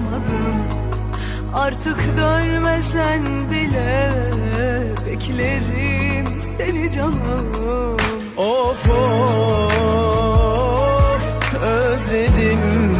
doyamadım Artık dönmesen bile beklerim seni canım. Of of özledim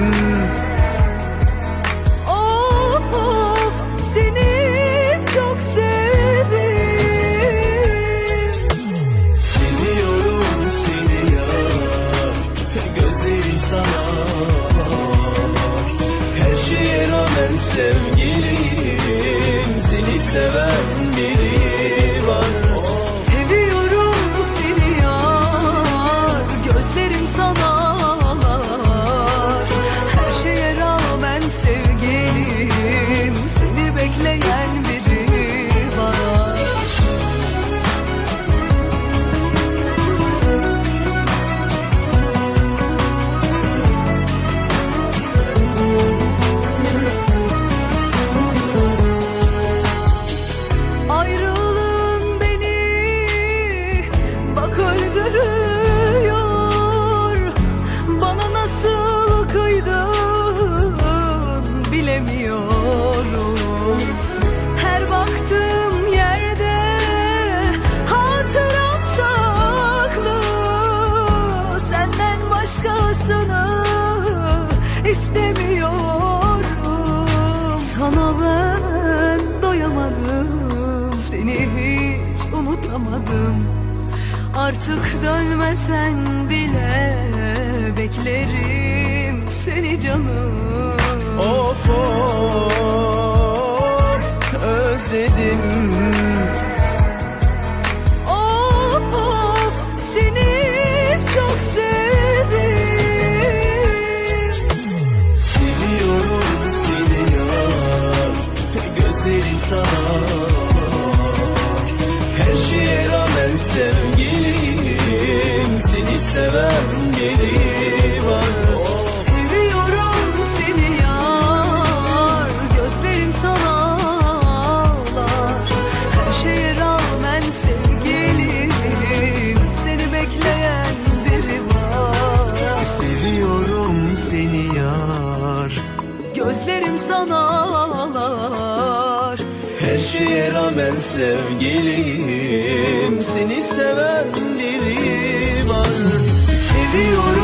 unutamadım Artık dönmesen bile Beklerim seni canım. Of of özledim. Of of seni çok sevdim. Seviyorum seni yar Gözlerim sana Her şeye rağmen sevgilim Seni seven biri var. Seviyorum seni yar Gözlerim sana ağlar. Her şeye rağmen sevgilim Seni bekleyen biri var. Seviyorum seni yar. Gözlerim sana ağlar şeye rağmen sevgilim Seni seven biri var. Seviyorum.